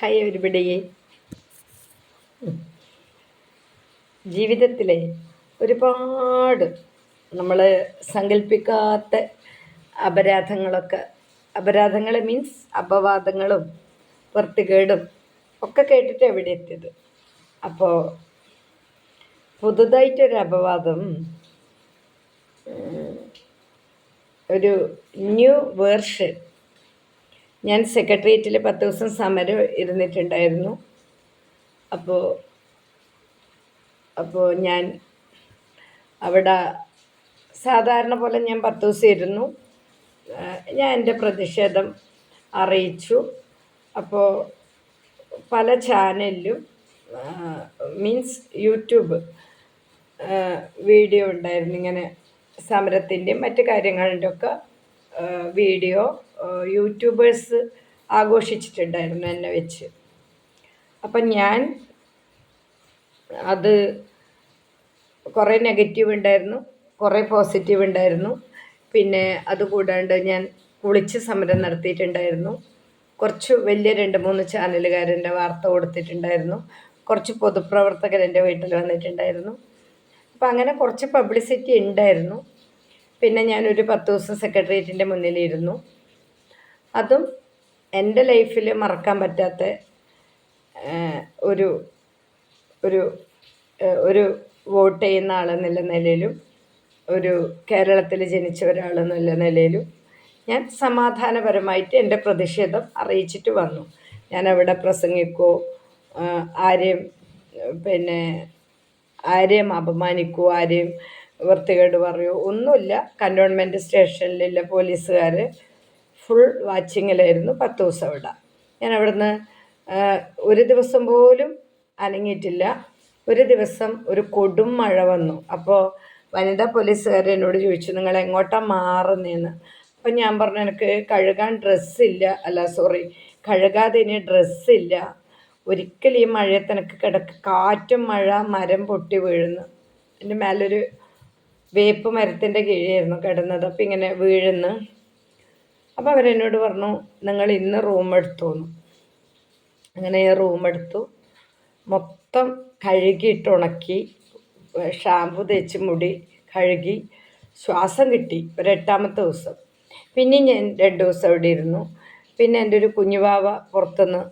Hi everybody ജീവിതത്തിലെ ഒരുപാട് നമ്മൾ സങ്കല്പിക്കാത്ത അപരാധങ്ങളൊക്കെ അപരാധങ്ങൾ മീൻസ് അപവാദങ്ങളും വൃത്തികേടും ഒക്കെ കേട്ടിട്ട് എവിടെ എത്തിയത്? അപ്പോൾ പുതുതായിട്ടൊരു അപവാദം ഒരു ന്യൂ വേർഷൻ ഞാൻ സെക്രട്ടേറിയറ്റിൽ പത്ത് ദിവസം സമരം ഇരുന്നിട്ടുണ്ടായിരുന്നു. അപ്പോൾ അപ്പോൾ ഞാൻ അവിടെ സാധാരണ പോലെ ഞാൻ പത്ത് ദിവസം ഇരുന്നു ഞാൻ എന്റെ പ്രതിഷേധം അറിയിച്ചു. അപ്പോൾ പല ചാനലിലും മീൻസ് യൂട്യൂബ് വീഡിയോ ഉണ്ടായിരുന്നു. ഇങ്ങനെ സമരത്തിന്റെയും മറ്റു കാര്യങ്ങളുടെയൊക്കെ വീഡിയോ യൂട്യൂബേഴ്സ് ആഘോഷിച്ചിട്ടുണ്ടായിരുന്നു എന്നെ വെച്ച്. അപ്പം ഞാൻ അത് കുറേ നെഗറ്റീവ് ഉണ്ടായിരുന്നു കുറേ പോസിറ്റീവ് ഉണ്ടായിരുന്നു. പിന്നെ അതുകൂടാണ്ട് ഞാൻ കുളിച്ച് സമരം നടത്തിയിട്ടുണ്ടായിരുന്നു. കുറച്ച് വലിയ രണ്ട് മൂന്ന് ചാനലുകാരെന്റെ വാർത്ത കൊടുത്തിട്ടുണ്ടായിരുന്നു. കുറച്ച് പൊതുപ്രവർത്തകർ എന്റെ വീട്ടിൽ വന്നിട്ടുണ്ടായിരുന്നു. അപ്പം അങ്ങനെ കുറച്ച് പബ്ലിസിറ്റി ഉണ്ടായിരുന്നു. പിന്നെ ഞാനൊരു പത്ത് ദിവസം സെക്രട്ടേറിയറ്റിന്റെ മുന്നിലിരുന്നു. അതും എന്റെ ലൈഫിൽ മറക്കാൻ പറ്റാത്ത ഒരു ഒരു ഒരു വോട്ട് ചെയ്യുന്ന ആളെന്നുള്ള നിലയിലും ഒരു കേരളത്തിൽ ജനിച്ച ഒരാളെന്നുള്ള നിലയിലും ഞാൻ സമാധാനപരമായിട്ട് എന്റെ പ്രതിഷേധം അറിയിച്ചിട്ട് വന്നു. ഞാൻ അവിടെ പ്രസംഗിക്കോ ആരെയും പിന്നെ ആരെയും അപമാനിക്കോ ആരെയും വൃത്തികേട് പറയോ ഒന്നുമില്ല. കന്റോൺമെന്റ് സ്റ്റേഷനിലുള്ള പോലീസുകാർ ഫുൾ വാച്ചിങ്ങിലായിരുന്നു പത്ത് ദിവസം അവിടെ. ഞാൻ അവിടുന്ന് ഒരു ദിവസം പോലും അനങ്ങിയിട്ടില്ല. ഒരു ദിവസം ഒരു കൊടും മഴ വന്നു. അപ്പോൾ വനിതാ പോലീസുകാർ എന്നോട് ചോദിച്ചു നിങ്ങൾ എങ്ങോട്ടാണ് മാറുന്നതെന്ന് അപ്പം ഞാൻ പറഞ്ഞു എനിക്ക് കഴുകാൻ ഡ്രസ്സില്ല അല്ല സോറി കഴുകാതെ ഇനി ഡ്രസ്സില്ല ഒരിക്കലും ഈ മഴയത്ത് എനിക്ക് കിടക്ക് കാറ്റും മഴ മരം പൊട്ടി വീഴുന്നു. എന്റെ മേലൊരു വേപ്പ് മരത്തിന്റെ കീഴായിരുന്നു കിടന്നത്. അപ്പം ഇങ്ങനെ വീഴുന്നു. അപ്പോൾ അവരെന്നോട് പറഞ്ഞു നിങ്ങൾ ഇന്ന് റൂം എടുത്തോന്നു. അങ്ങനെ ഞാൻ റൂം എടുത്തു. മൊത്തം കഴുകിയിട്ട് ഉണക്കി ഷാമ്പു തേച്ച് മുടി കഴുകി ശ്വാസം കിട്ടി ഒരെട്ടാമത്തെ ദിവസം. പിന്നെ ഞാൻ രണ്ട് ദിവസം അവിടെ ഇരുന്നു. പിന്നെ എന്റെ ഒരു കുഞ്ഞുവാവ പുറത്തുനിന്ന്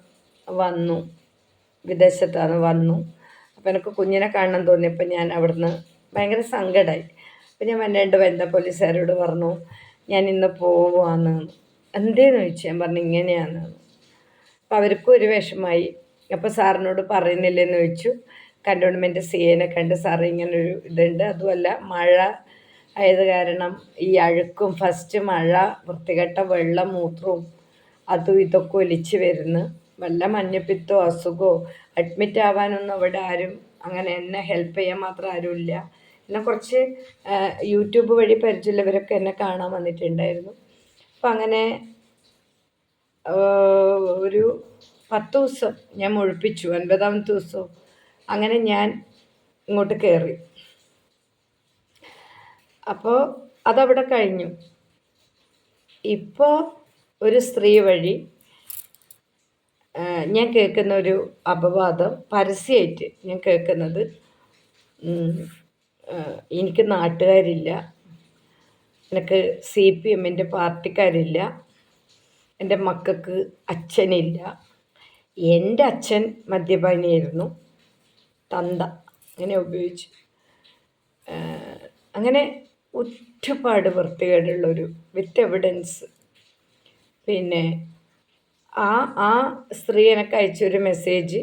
വന്നു വിദേശത്താണ് വന്നു. അപ്പോൾ എനിക്ക് കുഞ്ഞിനെ കാണണം തോന്നിയപ്പോൾ ഞാൻ അവിടുന്ന് ഭയങ്കര സങ്കടമായി അപ്പോൾ ഞാൻ വന്നേണ്ട വനിതാ പോലീസുകാരോട് പറഞ്ഞു ഞാൻ ഇന്ന് പോവാന്ന്. എന്തേന്ന് ചോദിച്ചു? ഞാൻ പറഞ്ഞു ഇങ്ങനെയാണ് അപ്പം അവർക്കും ഒരു വിഷമായി. അപ്പോൾ സാറിനോട് പറയുന്നില്ലെന്ന് ചോദിച്ചു. കണ്ടോൺമെന്റ് സീനെ കണ്ട് സാറ് ഇങ്ങനൊരു ഇതുണ്ട്. അതുമല്ല മഴ ആയത് കാരണം ഈ അഴുക്കും ഫസ്റ്റ് മഴ വൃത്തികെട്ട വെള്ളം മൂത്രവും അതും ഇതൊക്കെ ഒലിച്ച് വരുന്നു. വല്ല മഞ്ഞപ്പിത്തോ അസുഖമോ അഡ്മിറ്റ് ആവാനൊന്നും അവിടെ ആരും അങ്ങനെ എന്നെ ഹെൽപ്പ് ചെയ്യാൻ മാത്രം ആരുമില്ല. എന്നെ കുറച്ച് യൂട്യൂബ് വഴി പരിചയമുള്ളവരൊക്കെ എന്നെ കാണാൻ വന്നിട്ടുണ്ടായിരുന്നു. അപ്പം അങ്ങനെ ഒരു പത്ത് ദിവസം ഞാൻ മുഴിപ്പിച്ചു ഒൻപതാമത്തെ ദിവസം അങ്ങനെ ഞാൻ ഇങ്ങോട്ട് കയറി. അപ്പോൾ അതവിടെ കഴിഞ്ഞു. ഇപ്പോൾ ഒരു സ്ത്രീ വഴി ഞാൻ കേൾക്കുന്ന ഒരു അപവാദം പരസ്യമായിട്ട് ഞാൻ കേൾക്കുന്നത് എനിക്ക് നാട്ടുകാരില്ല. എനിക്ക് സി പി എമ്മിന്റെ പാർട്ടിക്കാരില്ല. എന്റെ മക്കൾക്ക് അച്ഛനില്ല. എന്റെ അച്ഛൻ മദ്യപാനിയായിരുന്നു. തന്ത അങ്ങനെ ഉപയോഗിച്ചു. അങ്ങനെ ഒരുപാട് വൃത്തികേടുള്ളൊരു വിത്ത് എവിഡൻസ് പിന്നെ ആ ആ സ്ത്രീ എനിക്ക് അയച്ചൊരു മെസ്സേജ്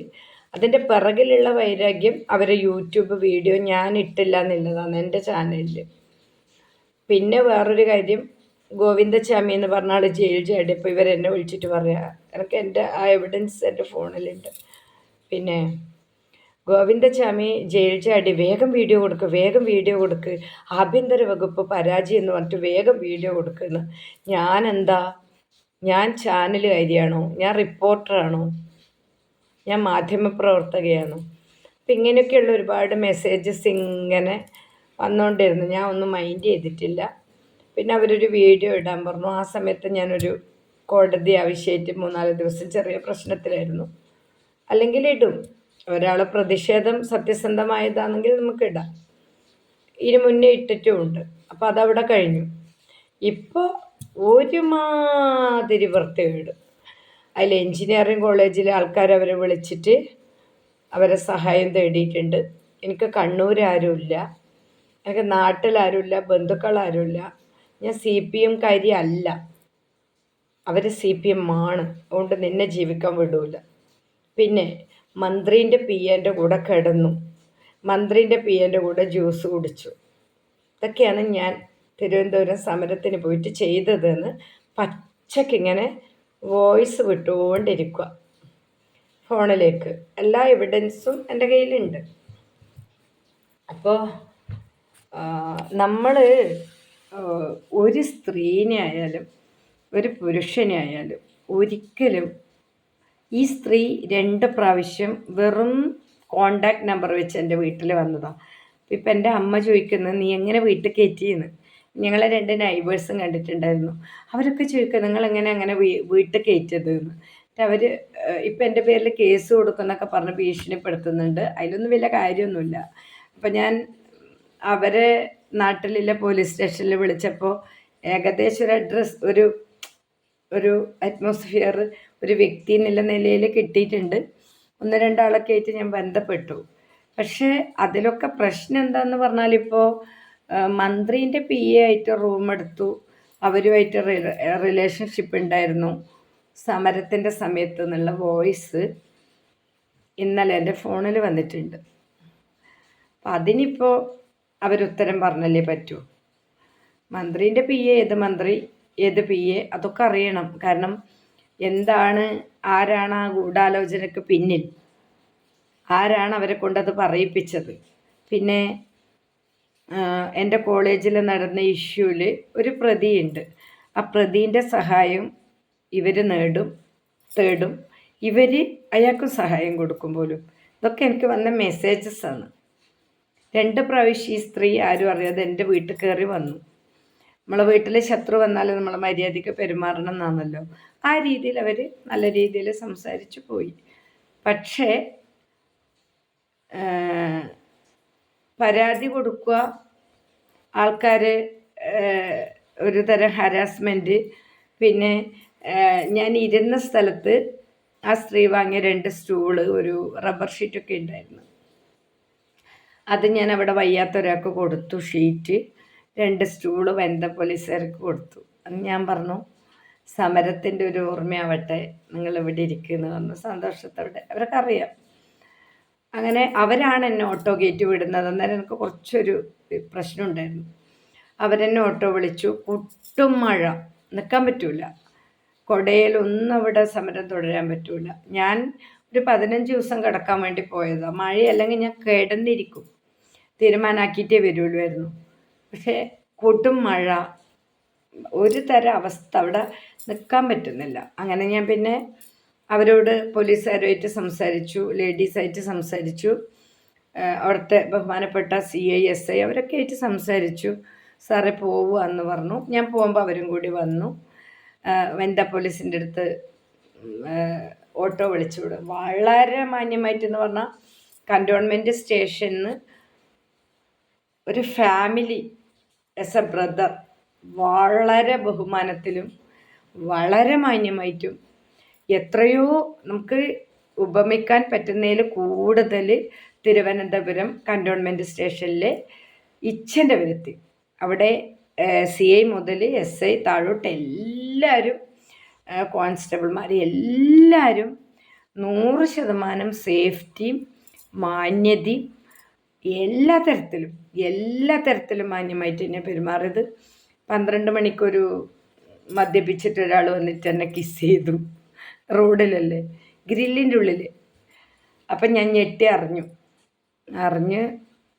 അതിന്റെ പിറകിലുള്ള വൈരാഗ്യം അവരെ യൂട്യൂബ് വീഡിയോ ഞാൻ ഇട്ടില്ല എന്നുള്ളതാണ് എന്റെ ചാനലിൽ പിന്നെ വേറൊരു കാര്യം ഗോവിന്ദച്ചാമി എന്ന് പറഞ്ഞ ജയിൽ ഇപ്പോൾ ഇവരെന്നെ വിളിച്ചിട്ട് പറയാം എനിക്ക് എന്റെ ആ എവിഡൻസ് എന്റെ ഫോണിലുണ്ട്. പിന്നെ ഗോവിന്ദച്ചാമി ജയിൽ ചാടി വേഗം വീഡിയോ കൊടുക്കുക വേഗം വീഡിയോ കൊടുക്ക് ആഭ്യന്തര വകുപ്പ് പരാജയം എന്ന് പറഞ്ഞിട്ട് വേഗം വീഡിയോ കൊടുക്കുന്നു ഞാൻ എന്താ ഞാൻ ചാനലുകാരിയാണോ? ഞാൻ റിപ്പോർട്ടറാണോ ഞാൻ മാധ്യമപ്രവർത്തകയാണ്. അപ്പം ഇങ്ങനെയൊക്കെയുള്ള ഒരുപാട് മെസ്സേജസ് ഇങ്ങനെ വന്നുകൊണ്ടിരുന്നു ഞാൻ ഒന്നും മൈൻഡ് ചെയ്തിട്ടില്ല. പിന്നെ അവരൊരു വീഡിയോ ഇടാൻ പറഞ്ഞു. ആ സമയത്ത് ഞാനൊരു കോടതി ആവശ്യമായിട്ട് മൂന്നാൽ ദിവസം ചെറിയ പ്രശ്നത്തിലായിരുന്നു. അല്ലെങ്കിൽ ഇടും. ഒരാളെ പ്രതിഷേധം സത്യസന്ധമായതാണെങ്കിൽ നമുക്ക് ഇടാം. ഇതിന് മുന്നേ ഇട്ടിട്ടുമുണ്ട് അപ്പോൾ അതവിടെ കഴിഞ്ഞു. ഇപ്പോൾ ഒരുമാതിരി വൃത്തികേട്. അതിൽ എൻജിനീയറിങ് കോളേജിലെ ആൾക്കാർ അവരെ വിളിച്ചിട്ട് അവരെ സഹായം തേടിയിട്ടുണ്ട്. എനിക്ക് കണ്ണൂർ ആരുമില്ല. എനിക്ക് നാട്ടിലാരുമില്ല ബന്ധുക്കളാരുമില്ല ഞാൻ സി പി എം കാരി അല്ല. അവർ സി പി എം ആണ്. അതുകൊണ്ട് നിന്നെ ജീവിക്കാൻ വിടൂല. പിന്നെ മന്ത്രീന്റെ പി എന്റെ കൂടെ കിടന്നു. മന്ത്രീന്റെ പി എന്റെ കൂടെ ജ്യൂസ് കുടിച്ചു. ഇതൊക്കെയാണ് ഞാൻ തിരുവനന്തപുരം സമരത്തിന് പോയിട്ട് ചെയ്തതെന്ന് പച്ചക്കിങ്ങനെ വോയിസ് വിട്ടുകൊണ്ടിരിക്കുക. ഫോണിലേക്ക്. എല്ലാ എവിഡൻസും എന്റെ കയ്യിലുണ്ട്. അപ്പോൾ നമ്മൾ ഒരു സ്ത്രീനെ ആയാലും ഒരു പുരുഷനെ ആയാലും ഒരിക്കലും ഈ സ്ത്രീ രണ്ട് പ്രാവശ്യം വെറും കോണ്ടാക്ട് നമ്പർ വെച്ച് എന്റെ വീട്ടിൽ വന്നതാണ് ഇപ്പം എന്റെ അമ്മ ചോദിക്കുന്നത് നീ എങ്ങനെ വീട്ടിൽ കയറ്റിയെന്ന്? ഞങ്ങളെ രണ്ട് നൈബേഴ്സും കണ്ടിട്ടുണ്ടായിരുന്നു. അവരൊക്കെ ചോദിക്കുക നിങ്ങൾ എങ്ങനെ അങ്ങനെ വീട്ടിൽ കയറ്റിയത് എന്ന്? അവർ ഇപ്പം എന്റെ പേരിൽ കേസ് കൊടുക്കുന്നൊക്കെ പറഞ്ഞ് ഭീഷണിപ്പെടുത്തുന്നുണ്ട്. അതിലൊന്നും വലിയ കാര്യമൊന്നുമില്ല. അപ്പം ഞാൻ അവരെ നാട്ടിലുള്ള പോലീസ് സ്റ്റേഷനിൽ വിളിച്ചപ്പോൾ ഏകദേശം ഒരു അഡ്രസ്സ് ഒരു ഒരു അറ്റ്മോസ്ഫിയർ ഒരു വ്യക്തി എന്നുള്ള നിലയിൽ കിട്ടിയിട്ടുണ്ട്. ഒന്ന് രണ്ടാളൊക്കെ ആയിട്ട് ഞാൻ ബന്ധപ്പെട്ടു. പക്ഷേ അതിലൊക്കെ പ്രശ്നം എന്താണെന്ന് പറഞ്ഞാൽ ഇപ്പോൾ മന്ത്രീന്റെ പി എ ആയിട്ട് റൂം എടുത്തു. അവരുമായിട്ട് റിലേഷൻഷിപ്പ് ഉണ്ടായിരുന്നു. സമരത്തിന്റെ സമയത്ത് നിന്നുള്ള വോയിസ് ഇന്നലെ എന്റെ ഫോണിൽ വന്നിട്ടുണ്ട്. അപ്പം അതിനിപ്പോൾ അവരുത്തരം പറഞ്ഞല്ലേ പറ്റൂ. മന്ത്രീന്റെ പി എ ഏത് മന്ത്രി ഏത് പി എ അതൊക്കെ അറിയണം. കാരണം എന്താണ് ആരാണ് ആ ഗൂഢാലോചനയ്ക്ക് പിന്നിൽ? ആരാണ് അവരെ കൊണ്ടത് പറയിപ്പിച്ചത്? പിന്നെ എന്റെ കോളേജിൽ നടന്ന ഇഷ്യൂവിൽ ഒരു പ്രതിയുണ്ട്. ആ പ്രതിന്റെ സഹായം ഇവർ നേടും തേടും. ഇവർ അയാൾക്ക് സഹായം കൊടുക്കും പോലും. ഇതൊക്കെ എനിക്ക് വന്ന മെസ്സേജസ് ആണ്. രണ്ട് പ്രാവശ്യം ഈ സ്ത്രീ ആരും അറിയാതെ എന്റെ വീട്ടിൽ കയറി വന്നു. നമ്മളെ വീട്ടിലെ ശത്രു വന്നാൽ നമ്മളെ മര്യാദയ്ക്ക് പെരുമാറണം എന്നാണല്ലോ. ആ രീതിയിൽ അവർ നല്ല രീതിയിൽ സംസാരിച്ചു പോയി. പക്ഷേ പരാതി കൊടുക്കുക. ആൾക്കാരെ ഒരു തരം ഹരാസ്മെന്റ് പിന്നെ ഞാൻ ഇരുന്ന സ്ഥലത്ത് ആ സ്ത്രീ വാങ്ങിയ രണ്ട് സ്റ്റൂൾ ഒരു റബ്ബർ ഷീറ്റൊക്കെ ഉണ്ടായിരുന്നു. അത് ഞാൻ അവിടെ വയ്യാത്ത വയ്യാത്തൊരാൾക്ക് കൊടുത്തു ഷീറ്റ്. രണ്ട് സ്റ്റൂൾ വനിത പോലീസുകാർക്ക് കൊടുത്തു. അന്ന് ഞാൻ പറഞ്ഞു സമരത്തിന്റെ ഒരു ഓർമ്മയാവട്ടെ നിങ്ങൾ ഇവിടെ ഇരിക്കുന്നു പറഞ്ഞു. സന്തോഷത്തോടെ. അവർക്ക് അറിയാം. അങ്ങനെ അവരാണ് എന്നെ ഓട്ടോ ഗേറ്റ് വിടുന്നത്. അന്നേരം എനിക്ക് കുറച്ചൊരു പ്രശ്നമുണ്ടായിരുന്നു. അവരെന്നെ ഓട്ടോ വിളിച്ചു. ഒട്ടും മഴ. നിൽക്കാൻ പറ്റൂല. കൊടയിലൊന്നും അവിടെ സമരം തുടരാൻ പറ്റൂല. ഞാൻ ഒരു പതിനഞ്ച് ദിവസം കിടക്കാൻ വേണ്ടി പോയതാണ് മഴ അല്ലെങ്കിൽ ഞാൻ കിടന്നിരിക്കും. തീരുമാനമാക്കിയിട്ടേ വരുള്ളൂ പക്ഷേ കൊടും മഴ. ഒരു തരം അവസ്ഥ. അവിടെ നിൽക്കാൻ പറ്റുന്നില്ല. അങ്ങനെ ഞാൻ പിന്നെ അവരോട് പോലീസുകാരുമായിട്ട് സംസാരിച്ചു ലേഡീസായിട്ട് സംസാരിച്ചു. അവിടുത്തെ ബഹുമാനപ്പെട്ട സി ഐ എസ് ഐ അവരൊക്കെ ആയിട്ട് സംസാരിച്ചു. സാറെ പോവുക എന്ന് പറഞ്ഞു. ഞാൻ പോകുമ്പോൾ അവരും കൂടി വന്നു. വനിതാ പോലീസിന്റെ അടുത്ത് ഓട്ടോ വിളിച്ചു. വിടും വളരെ മാന്യമായിട്ടെന്ന് പറഞ്ഞാൽ കണ്ടോൺമെന്റ് സ്റ്റേഷനിൽ ഒരു ഫാമിലി എസ് എ ബ്രദർ വളരെ ബഹുമാനത്തിലും വളരെ മാന്യമായിട്ടും എത്രയോ നമുക്ക് ഉപമിക്കാൻ പറ്റുന്നതിൽ കൂടുതൽ തിരുവനന്തപുരം കണ്ടോൺമെന്റ് സ്റ്റേഷനിലെ ഇച്ഛന്റെ വരുത്തി. അവിടെ സി ഐ മുതൽ എസ് ഐ താഴോട്ട് എല്ലാവരും കോൺസ്റ്റബിൾമാർ എല്ലാവരും നൂറ് ശതമാനം സേഫ്റ്റിയും മാന്യതയും എല്ലാ തരത്തിലും എല്ലാ തരത്തിലും മാന്യമായിട്ട് തന്നെ പെരുമാറിയത്. പന്ത്രണ്ട് മണിക്കൊരു മദ്യപിച്ചിട്ട് ഒരാൾ വന്നിട്ട് എന്നെ കിസ് ചെയ്തു. റോഡിലല്ലേ? ഗ്രില്ലിന്റെ ഉള്ളിൽ അപ്പം ഞാൻ ഞെട്ടി അറിഞ്ഞു. അറിഞ്ഞ്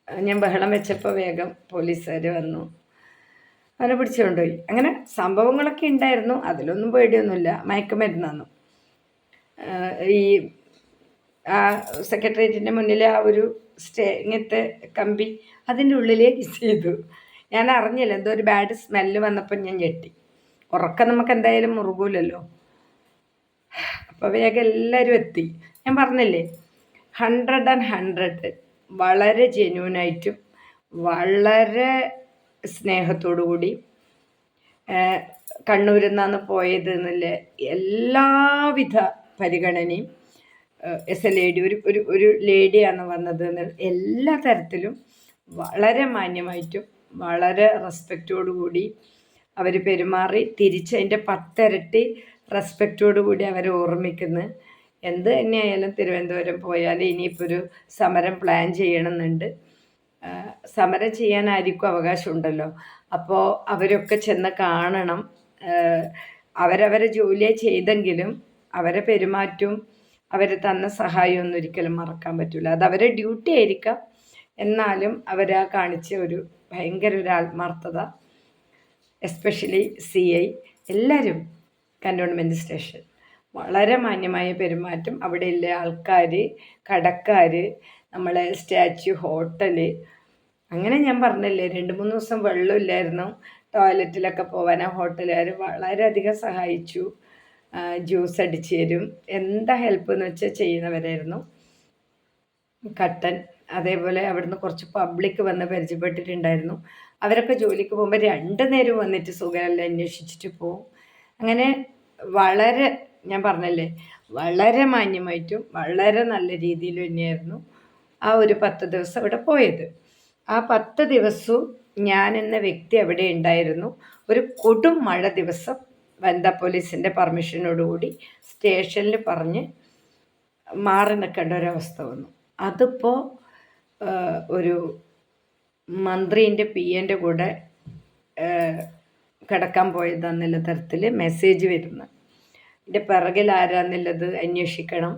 ഞാൻ ബഹളം വെച്ചപ്പോൾ വേഗം പോലീസുകാർ വന്നു. അവനെ പിടിച്ചുകൊണ്ടുപോയി അങ്ങനെ സംഭവങ്ങളൊക്കെ ഉണ്ടായിരുന്നു. അതിലൊന്നും പേടിയൊന്നുമില്ല. മയക്കുമരുന്നു ഈ ആ സെക്രട്ടേറിയറ്റിന്റെ മുന്നിൽ ആ ഒരു സ്റ്റേ ഇങ്ങനത്തെ കമ്പി അതിന്റെ ഉള്ളിലേക്ക് ചെയ്തു. ഞാൻ അറിഞ്ഞില്ല. എന്തോ ഒരു ബാഡ് സ്മെല്ല് വന്നപ്പോൾ ഞാൻ ഞെട്ടി. ഉറക്കം നമുക്ക് എന്തായാലും മുറുകൂലല്ലോ. അപ്പോൾ വേഗം എല്ലാവരും എത്തി. ഞാൻ പറഞ്ഞില്ലേ ഹൺഡ്രഡ് ആൻഡ് ഹൺഡ്രഡ് വളരെ ജെന്യൂനായിട്ടും വളരെ സ്നേഹത്തോടു കൂടി കണ്ണൂരിൽ നിന്നാണ് പോയത് എന്നുള്ള എല്ലാവിധ പരിഗണനയും എസ് എ ലേഡി ഒരു ഒരു ഒരു ലേഡിയാണ് വന്നത് എല്ലാ തരത്തിലും വളരെ മാന്യമായിട്ടും വളരെ റെസ്പെക്റ്റോടു കൂടി അവർ പെരുമാറി തിരിച്ചതിന്റെ പത്തിരട്ടി റെസ്പെക്റ്റോടു കൂടി അവരെ ഓർമ്മിക്കുന്നു. എന്ത് തന്നെയായാലും തിരുവനന്തപുരം പോയാൽ ഇനിയിപ്പോൾ ഒരു സമരം പ്ലാൻ ചെയ്യണമെന്നുണ്ട്. സമരം ചെയ്യാൻ ആർക്കും അവകാശമുണ്ടല്ലോ. അപ്പോൾ അവരൊക്കെ ചെന്ന് കാണണം. അവരവരെ ജോലിയെ ചെയ്തെങ്കിലും അവരെ പെരുമാറ്റവും അവർ തന്ന സഹായമൊന്നും ഒരിക്കലും മറക്കാൻ പറ്റില്ല അത് അവരെ ഡ്യൂട്ടി ആയിരിക്കാം. എന്നാലും അവരാ കാണിച്ച ഒരു ഭയങ്കര ഒരു ആത്മാർത്ഥത എസ്പെഷ്യലി സി ഐ എല്ലാവരും കന്റോൺമെന്റ് സ്റ്റേഷൻ. വളരെ മാന്യമായ പെരുമാറ്റം. അവിടെയുള്ള ആൾക്കാർ കടക്കാർ നമ്മളെ സ്റ്റാച്യു ഹോട്ടൽ അങ്ങനെ ഞാൻ പറഞ്ഞില്ലേ രണ്ട് മൂന്ന് ദിവസം വെള്ളമില്ലായിരുന്നു ടോയ്ലറ്റിലൊക്കെ പോകാൻ ഹോട്ടലുകാർ വളരെയധികം സഹായിച്ചു. ജ്യൂസ് അടിച്ചു തരും. എന്താ ഹെൽപ്പ് എന്ന് വെച്ചാൽ ചെയ്യുന്നവരായിരുന്നു. കട്ടൻ അതേപോലെ അവിടുന്ന് കുറച്ച് പബ്ലിക് വന്ന് പരിചയപ്പെട്ടിട്ടുണ്ടായിരുന്നു. അവരൊക്കെ ജോലിക്ക് പോകുമ്പോൾ രണ്ട് നേരം വന്നിട്ട് സുഖമല്ല അന്വേഷിച്ചിട്ട് പോവും. അങ്ങനെ വളരെ ഞാൻ പറഞ്ഞല്ലേ വളരെ മാന്യമായിട്ടും വളരെ നല്ല രീതിയിൽ തന്നെയായിരുന്നു ആ ഒരു പത്ത് ദിവസം അവിടെ പോയത്. ആ പത്ത് ദിവസവും ഞാൻ എന്ന വ്യക്തി അവിടെ ഉണ്ടായിരുന്നു. ഒരു കൊടും മഴ ദിവസം വനിതാ പോലീസിന്റെ പെർമിഷനോടുകൂടി സ്റ്റേഷനിൽ പറഞ്ഞ് മാറി നിൽക്കേണ്ട ഒരവസ്ഥ വന്നു. അതിപ്പോൾ ഒരു മന്ത്രീന്റെ പി എന്റെ കൂടെ കിടക്കാൻ പോയതാന്നുള്ള തരത്തിൽ മെസ്സേജ് വരുന്നു. എന്റെ പിറകിൽ ആരാന്നുള്ളത് അന്വേഷിക്കണം.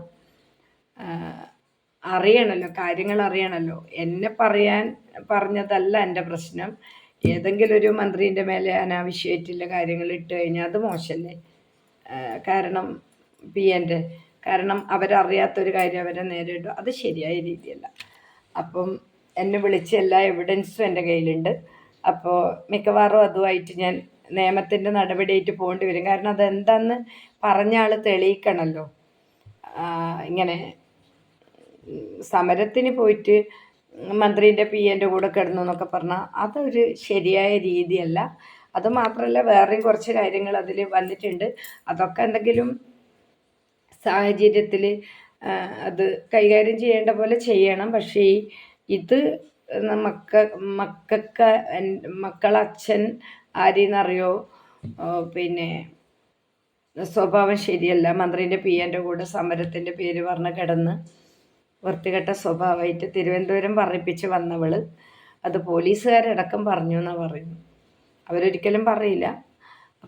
അറിയണമല്ലോ കാര്യങ്ങൾ അറിയണമല്ലോ എന്നെ പറയാൻ പറഞ്ഞതല്ല എന്റെ പ്രശ്നം. ഏതെങ്കിലും ഒരു മന്ത്രീന്റെ മേലെ അനാവശ്യമായിട്ടുള്ള കാര്യങ്ങൾ ഇട്ട് കഴിഞ്ഞാൽ അത് മോശമല്ലേ? കാരണം പി എന്റെ കാരണം അവരറിയാത്തൊരു കാര്യം അവരെ നേരിടും അത് ശരിയായ രീതിയല്ല. അപ്പം എന്നെ വിളിച്ച എല്ലാ എവിഡൻസും എന്റെ കയ്യിലുണ്ട്. അപ്പോൾ മിക്കവാറും അതുമായിട്ട് ഞാൻ നിയമത്തിന്റെ നടപടിയായിട്ട് പോകേണ്ടി വരും. കാരണം അതെന്താന്ന് പറഞ്ഞ ആൾ തെളിയിക്കണമല്ലോ ഇങ്ങനെ സമരത്തിന് പോയിട്ട് മന്ത്രിന്റെ പി എന്റെ കൂടെ കിടന്നു എന്നൊക്കെ പറഞ്ഞാൽ അതൊരു ശരിയായ രീതിയല്ല. അത് മാത്രമല്ല വേറെയും കുറച്ച് കാര്യങ്ങൾ അതിൽ വന്നിട്ടുണ്ട്. അതൊക്കെ എന്തെങ്കിലും സാഹചര്യത്തിൽ അത് കൈകാര്യം ചെയ്യേണ്ട പോലെ ചെയ്യണം. പക്ഷേ ഇത് മക്ക മക്കൾക്ക് മക്കളച്ഛൻ ആരെന്നറിയോ? പിന്നെ സ്വഭാവം ശരിയല്ല. മന്ത്രിന്റെ പി. എന്റെ കൂടെ സമരത്തിന്റെ പേര് പറഞ്ഞ് കിടന്ന് വൃത്തികെട്ട സ്വഭാവമായിട്ട് തിരുവനന്തപുരം പറയിപ്പിച്ച് വന്നവൾ അത് പോലീസുകാരടക്കം പറഞ്ഞു എന്നാണ് പറയുന്നത്. അവരൊരിക്കലും പറയില്ല.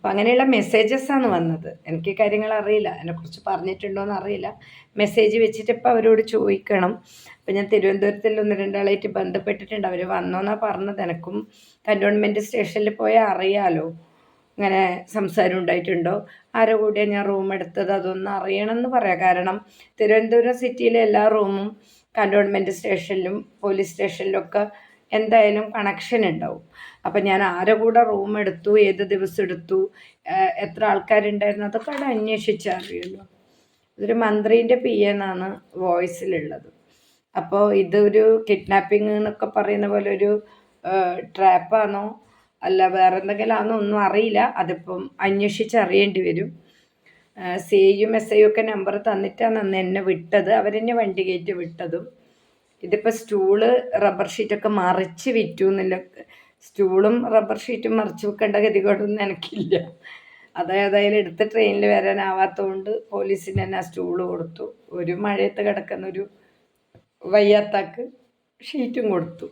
അപ്പം അങ്ങനെയുള്ള മെസ്സേജസ്സാണ് വന്നത്. എനിക്ക് കാര്യങ്ങൾ അറിയില്ല. എന്നെക്കുറിച്ച് പറഞ്ഞിട്ടുണ്ടോ എന്ന് അറിയില്ല. മെസ്സേജ് വെച്ചിട്ട് ഇപ്പം അവരോട് ചോദിക്കണം. അപ്പം ഞാൻ തിരുവനന്തപുരത്തിൽ ഒന്ന് രണ്ടാളായിട്ട് ബന്ധപ്പെട്ടിട്ടുണ്ട്. അവർ വന്നോന്നാണ് പറഞ്ഞത്. എനക്കും കന്റോൺമെന്റ് സ്റ്റേഷനിൽ പോയാൽ അറിയാലോ. ഇങ്ങനെ സംസാരം ഉണ്ടായിട്ടുണ്ടോ? ആരോ കൂടിയാണ് ഞാൻ റൂം എടുത്തത്? അതൊന്ന് അറിയണമെന്ന് പറയാം. കാരണം തിരുവനന്തപുരം സിറ്റിയിലെ എല്ലാ റൂമും കന്റോൺമെന്റ് സ്റ്റേഷനിലും പോലീസ് സ്റ്റേഷനിലൊക്കെ എന്തായാലും കണക്ഷൻ ഉണ്ടാവും. അപ്പം ഞാൻ ആരെ കൂടെ റൂം എടുത്തു ഏത് ദിവസം എടുത്തു എത്ര ആൾക്കാരുണ്ടായിരുന്നു അതൊക്കെ അവിടെ അന്വേഷിച്ചറിയുമല്ലോ ഇതൊരു മന്ത്രീന്റെ പി എന്നാണ് വോയിസിലുള്ളത്. അപ്പോൾ ഇതൊരു കിഡ്നാപ്പിംഗ് എന്നൊക്കെ പറയുന്ന പോലെ ഒരു ട്രാപ്പാണോ അല്ല വേറെ എന്തെങ്കിലും ആണോ ഒന്നും അറിയില്ല. അതിപ്പം അന്വേഷിച്ചറിയേണ്ടി വരും. സി ഐയും എസ് ഐയും ഒക്കെ നമ്പർ തന്നിട്ടാണ് അന്ന് എന്നെ വിട്ടത്. അവരെന്നെ വണ്ടി കയറ്റി വിട്ടതും. ഇതിപ്പോൾ സ്റ്റൂൾ റബ്ബർ ഷീറ്റൊക്കെ മറിച്ച് വിറ്റു എന്നില്ല. സ്റ്റൂളും റബ്ബർ ഷീറ്റും മറിച്ച് വെക്കേണ്ട ഗതികേടൊന്നും എനിക്കില്ല. അതായത് എടുത്ത് ട്രെയിനിൽ വരാനാവാത്തതുകൊണ്ട് പോലീസിന് തന്നെ സ്റ്റൂൾ കൊടുത്തു. ഒരു മഴയത്ത് കിടക്കുന്ന ഒരു വയ്യാത്താക്ക് ഷീറ്റും കൊടുത്തു.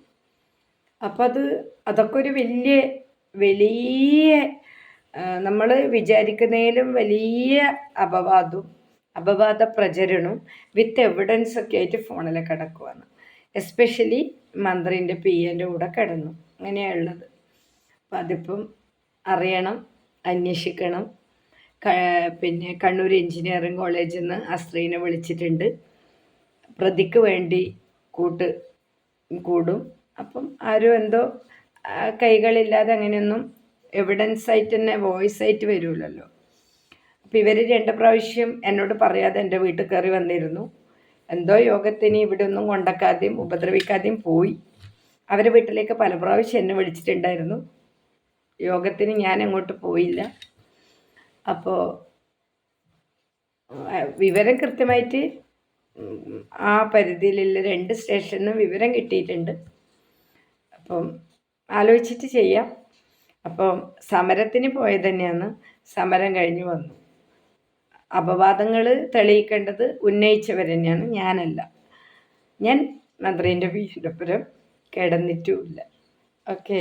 അപ്പം അത് അതൊക്കെ ഒരു വലിയ വലിയ നമ്മൾ വിചാരിക്കുന്നതിലും വലിയ അപവാദവും അപവാദ പ്രചരണവും വിത്ത് എവിഡൻസ് ഒക്കെ ആയിട്ട് ഫോണിൽ കിടക്കുവാണ്. എസ്പെഷ്യലി മന്ത്രിന്റെ പി എന്റെ കൂടെ കിടന്നു. അങ്ങനെയുള്ളത് അപ്പം അതിപ്പം അറിയണം അന്വേഷിക്കണം. പിന്നെ കണ്ണൂർ എഞ്ചിനീയറിംഗ് കോളേജിൽ നിന്ന് സ്ത്രീനെ വിളിച്ചിട്ടുണ്ട്. പ്രതിക്ക് വേണ്ടി കൂട്ട് കൂടും. അപ്പം ആരും എന്തോ കൈകളില്ലാതെ അങ്ങനെയൊന്നും എവിഡൻസ് ആയിട്ട് തന്നെ വോയിസ് ആയിട്ട് വരുമല്ലോ അപ്പോൾ ഇവർ രണ്ട് പ്രാവശ്യം എന്നോട് പറയാതെ എന്റെ വീട്ടിൽ കയറി വന്നിരുന്നു. എന്തോ യോഗത്തിന് ഇവിടെ ഒന്നും കൊണ്ടക്കാതെയും ഉപദ്രവിക്കാതെയും പോയി. അവരെ വീട്ടിലേക്ക് പല പ്രാവശ്യം എന്നെ വിളിച്ചിട്ടുണ്ടായിരുന്നു. യോഗത്തിന് ഞാൻ അങ്ങോട്ട് പോയില്ല. അപ്പോൾ വിവരം കൃത്യമായിട്ട് ആ പരിധിയിലുള്ള രണ്ട് സ്റ്റേഷനിൽ നിന്നും വിവരം കിട്ടിയിട്ടുണ്ട്. അപ്പം ആലോചിച്ചിട്ട് ചെയ്യാം. അപ്പം സമരത്തിന് പോയത് തന്നെയാണ്. സമരം കഴിഞ്ഞ് വന്നു. അപവാദങ്ങൾ തെളിയിക്കേണ്ടത് ഉന്നയിച്ചവർ തന്നെയാണ് ഞാനല്ല. ഞാൻ മന്ത്രീന്റെ വീടിനൊപ്പരം കിടന്നിട്ടുമില്ല ഓക്കേ